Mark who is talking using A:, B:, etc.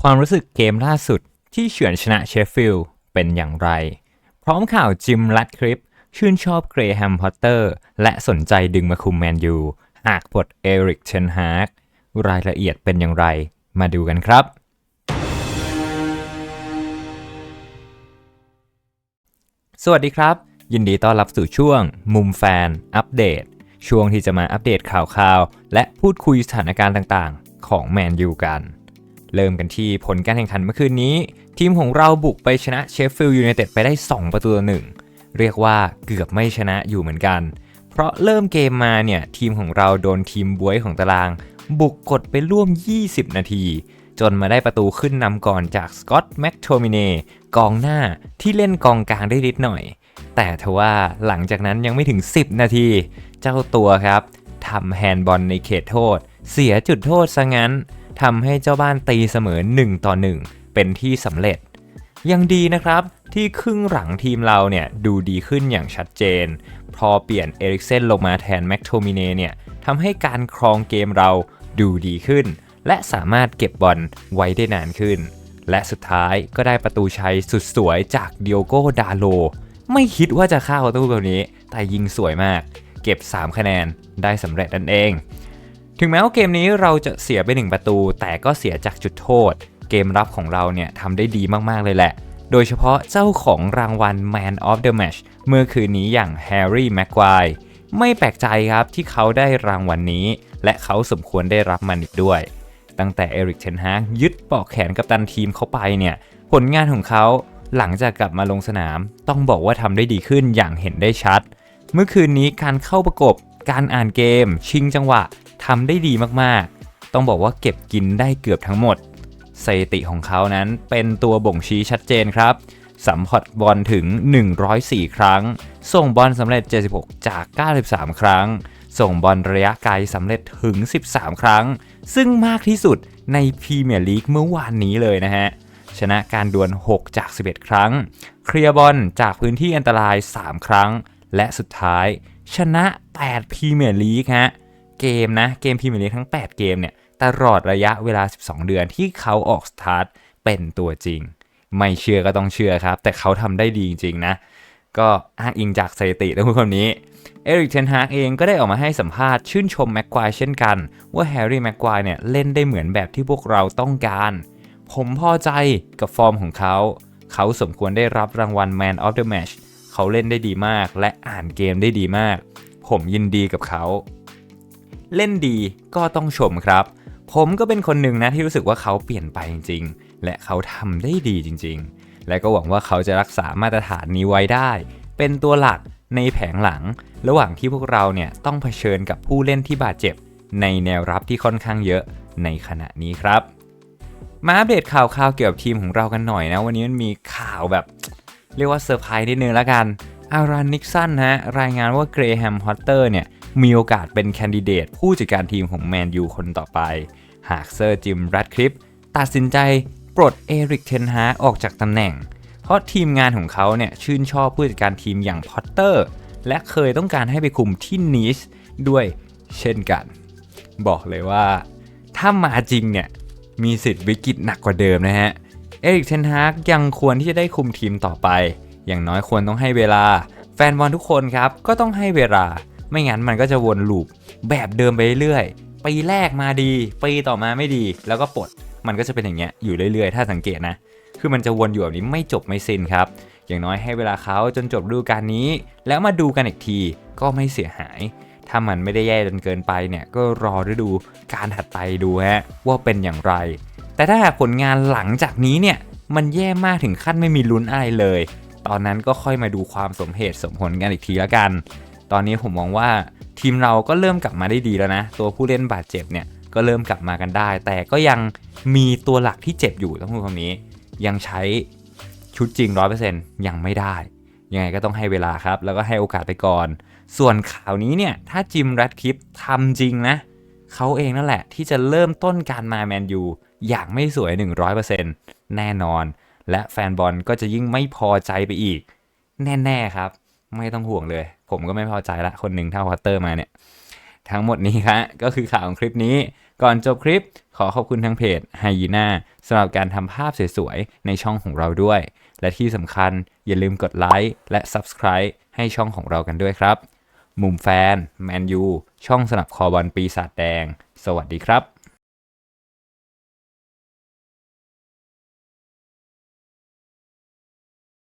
A: ความรู้สึกเกมล่าสุดที่เฉือนชนะเชฟฟิลด์เป็นอย่างไร พร้อมข่าวจิมลัดคลิป ชื่นชอบเกรแฮมพอตเตอร์ และสนใจดึงมาคุมแมนยู หากปลดเอริกเชนฮาร์กรายละเอียดเป็นอย่างไร มาดูกันครับ สวัสดีครับ ยินดีต้อนรับสู่ช่วง มุมแฟน อัปเดต ช่วงที่จะมาอัปเดตข่าวข่าวๆและพูดคุยสถานการณ์ต่างๆ ของแมนยูกัน เริ่มกันที่ผลการแข่งขันเมื่อคืนนี้ ทีมของเราบุกไปชนะเชฟฟิลด์ยูไนเต็ดไปได้ 2 ประตูต่อหนึ่งเรียกว่าเกือบไม่ชนะอยู่เหมือนกัน เพราะเริ่มเกมมาเนี่ย ทีมของเราโดนทีมบวยของตาราง บุกกดไปร่วม 20 นาที จนมาได้ประตูขึ้นนำก่อนจากสกอตต์แม็กโทมิเนกองหน้าที่เล่นกองกลางได้นิดหน่อย แต่ทว่าหลังจากนั้นยังไม่ถึง 10 นาที เจ้าตัวครับทำแฮนด์บอลในเขตโทษ เสียจุดโทษซะงั้น ทำให้เจ้าบ้านตีเสมอ 1 ต่อ 1 เป็นที่สำเร็จ ยังดีนะครับที่ครึ่งหลังทีมเราเนี่ยดูดีขึ้นอย่างชัดเจน พอเปลี่ยนเอริกเซนลงมาแทนแม็กโทมิเนเนี่ยทำให้การครองเกมเราดูดีขึ้น และสามารถเก็บบอลไว้ได้นานขึ้น และสุดท้ายก็ได้ประตูชัยสุดสวยจากเดียโก้ดาโล ไม่คิดว่าจะเข้าประตูแบบนี้ แต่ยิงสวยมาก เก็บ 3 คะแนนได้สำเร็จนั่นเอง ถึงแม้ว่าเกมนี้เราจะเสียไป 1 ประตู แต่ก็เสียจากจุดโทษ เกมรับของเราเนี่ยทำได้ดีมากๆเลยแหละ โดยเฉพาะเจ้าของรางวัล Man of the Match เมื่อคืนนี้อย่างแฮร์รี่แม็กควายไม่แปลกใจครับที่เขาได้รางวัลนนี้ และเขาสมควรได้รับมันอีกด้วย ตั้งแต่เอริกเทนฮากยึดปอกแขนกับตันทีมเขาไปเนี่ยผลงานของเขาหลังจากกลับมาลงสนาม ต้องบอกว่าทำได้ดีขึ้นอย่างเห็นได้ชัด เมื่อคืนนี้การเข้าประกบ การอ่านเกม ชิงจังหวะ ทำได้ดีมากๆ ต้องบอกว่าเก็บกินได้เกือบทั้งหมดสถิติของเขานั้นเป็นตัวบ่งชี้ชัดเจนครับ สัมผัสบอลถึง 104 ครั้ง ส่งบอลสำเร็จ 76 จาก 93 ครั้ง ส่งบอลระยะไกลสำเร็จถึง 13 ครั้ง ซึ่งมากที่สุดในพรีเมียร์ลีกเมื่อวานนี้เลยนะฮะ ชนะการดวล 6 จาก 11 ครั้ง เคลียร์บอลจากพื้นที่อันตราย 3 ครั้ง และสุดท้าย ชนะ 8 พรีเมียร์ลีกฮะ เกมนะ เกมพรีเมียร์ลีกทั้ง 8 เกมเนี่ย ตลอดระยะเวลา 12 เดือนที่เขาออกสตาร์ทเป็นตัวจริง ไม่เชื่อก็ต้องเชื่อครับ แต่เขาทำได้ดีจริงๆนะ ก็อ้างอิงจากสถิติทั้งหมดนี้ เอริกเทนฮากเองก็ได้ออกมาให้สัมภาษณ์ชื่นชมแม็กควายเช่นกัน ว่าแฮร์รี่แม็กควายเนี่ยเล่นได้เหมือนแบบที่พวกเราต้องการ ผมพอใจกับฟอร์มของเขา เขาสมควรได้รับรางวัล Man of the Match เขาเล่นได้ดีมากและอ่านเกมได้ดีมาก ผมยินดีกับเขา เล่นดีก็ต้องชมครับ ผมก็เป็นคนหนึ่งนะที่รู้สึกว่าเขาเปลี่ยนไปจริงๆ และเขาทำได้ดีจริง ๆ และก็หวังว่าเขาจะรักษามาตรฐานนี้ไว้ได้ เป็นตัวหลักในแผงหลัง ระหว่างที่พวกเราเนี่ยต้องเผชิญกับผู้เล่นที่บาดเจ็บ ในแนวรับที่ค่อนข้างเยอะในขณะนี้ครับ มาอัปเดตข่าวข่าวเกี่ยวกับทีมของเรากันหน่อยนะ วันนี้มันมีข่าวแบบ เรียกว่าเซอร์ไพรส์นิดนึงแล้วกันอารันนิกสันฮะรายงานว่าเกรแฮมฮอตเตอร์เนี่ย มีโอกาสเป็นแคนดิเดตผู้จัดการทีมของแมนยูคนต่อไป หากเซอร์จิมแรดคลิปตัดสินใจปลดเอริกเทนฮาออกจากตำแหน่ง เพราะทีมงานของเขาเนี่ยชื่นชอบผู้จัดการทีมอย่างพอตเตอร์ และเคยต้องการให้ไปคุมที่นีสด้วยเช่นกัน บอกเลยว่า ถ้ามาจริงเนี่ย มีสิทธิ์วิกฤตหนักกว่าเดิมนะฮะ เอริกเทนฮากยังควรที่จะได้คุมทีมต่อไป อย่างน้อยควรต้องให้เวลา แฟนบอลทุกคนครับก็ต้องให้เวลา ไม่งั้นมันก็จะวนลูปแบบเดิมไปเรื่อยๆปีแรกมาดีปีต่อมาไม่ดี แล้วก็ปลดมันก็จะเป็นอย่างเงี้ยอยู่เรื่อยๆ ถ้าสังเกตนะ คือมันจะวนอยู่แบบนี้ไม่จบไม่สิ้นครับ อย่างน้อยให้เวลาเขาจนจบฤดูกาลนี้ แล้วมาดูกันอีกทีก็ไม่เสียหาย ถ้ามันไม่ได้แย่จนเกินไปเนี่ยก็รอฤดูการถัดไปดูฮะว่าเป็นอย่างไร แต่ถ้าหากผลงานหลังจากนี้เนี่ยมันแย่มากถึงขั้นไม่มีลุ้นอะไรเลย ตอนนั้นก็ค่อยมาดูความสมเหตุสมผลกันอีกทีละกัน ตอนนี้ผมมองว่าทีมเราก็เริ่มกลับมาได้ดีแล้วนะ ตัวผู้เล่นบาดเจ็บเนี่ยก็เริ่มกลับมากันได้ แต่ก็ยังมีตัวหลักที่เจ็บอยู่ต้องพูดคำนี้ ยังใช้ชุดจริง 100%ยังไม่ได้ ยังไงก็ต้องให้เวลาครับ แล้วก็ให้โอกาสไปก่อน ส่วนข่าวนี้เนี่ยถ้าจิมแรดคลิปทำจริงนะเขาเองนั่นแหละที่จะเริ่มต้นการมาแมนยูอย่างไม่สวย 100%แน่นอน และแฟนบอลก็จะยิ่งไม่พอใจไปอีก แน่ ๆ ครับ ไม่ต้องห่วงเลย ผมก็ไม่พอใจละคนหนึ่งถ้าพอตเตอร์มาเนี่ย ทั้งหมดนี้ครับก็คือข่าวของคลิปนี้ ก่อนจบคลิป ขอขอบคุณทางเพจไฮยีน่าสำหรับการทำภาพสวยๆ ในช่องของเราด้วย และที่สำคัญอย่าลืมกดไลค์และ Subscribe ให้ช่องของเรากันด้วยครับ มุมแฟน แมนยู ช่องสนับคอบอลปีศาจแดง สวัสดีครับ